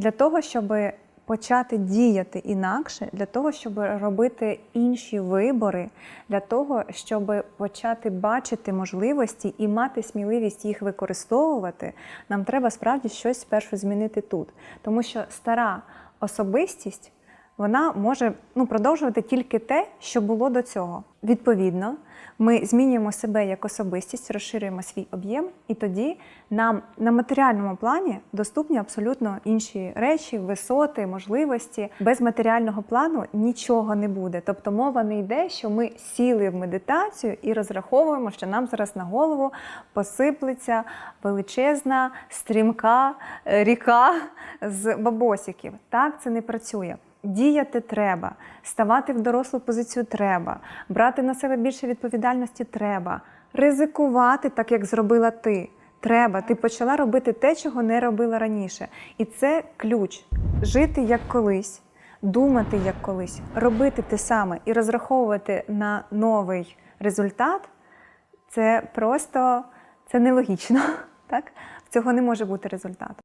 Для того, щоб почати діяти інакше, для того, щоб робити інші вибори, для того, щоб почати бачити можливості і мати сміливість їх використовувати, нам треба справді щось спершу змінити тут. Тому що стара особистість вона може ну, продовжувати тільки те, що було до цього. Відповідно, ми змінюємо себе як особистість, розширюємо свій об'єм, і тоді нам на матеріальному плані доступні абсолютно інші речі, висоти, можливості. Без матеріального плану нічого не буде. Тобто мова не йде, що ми сіли в медитацію і розраховуємо, що нам зараз на голову посиплеться величезна стрімка е, ріка з бабосиків. Так це не працює. Діяти треба, ставати в дорослу позицію треба, брати на себе більше відповідальності треба, ризикувати, так як зробила ти. Треба. Ти почала робити те, чого не робила раніше. І це ключ жити як колись, думати як колись, робити те саме і розраховувати на новий результат. Це просто це нелогічно. Так? Цього не може бути результату.